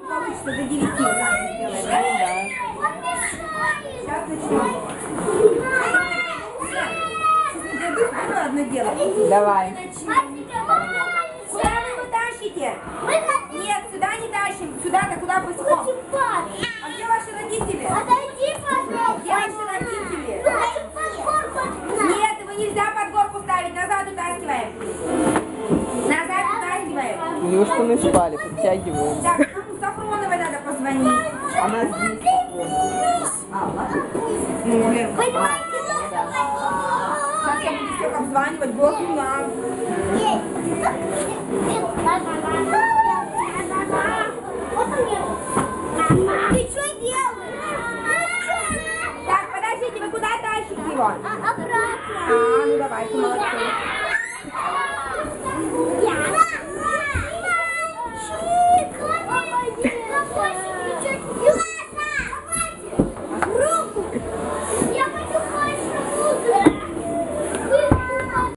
Получится до 9 у нас сделаем, да? Сейчас начнем. Сейчас буду одно дело. Давай. Куда вы его тащите? Нет, сюда не тащим. Сюда-то куда пуском? А где ваши родители? Отойди, пожалуйста. Где ваши родители? Нет, его нельзя под горку ставить. Назад утаскиваем. Назад утаскиваем. Илюшку не спали, подтягиваем. Так, Она здесь. А, ладно. Ну, Лен, Понимаете, Сейчас я буду всех обзванивать. Бог нам. Ты что делаешь? Так, подождите, вы куда тащите его? Обратно. А, ну давайте, молодцы.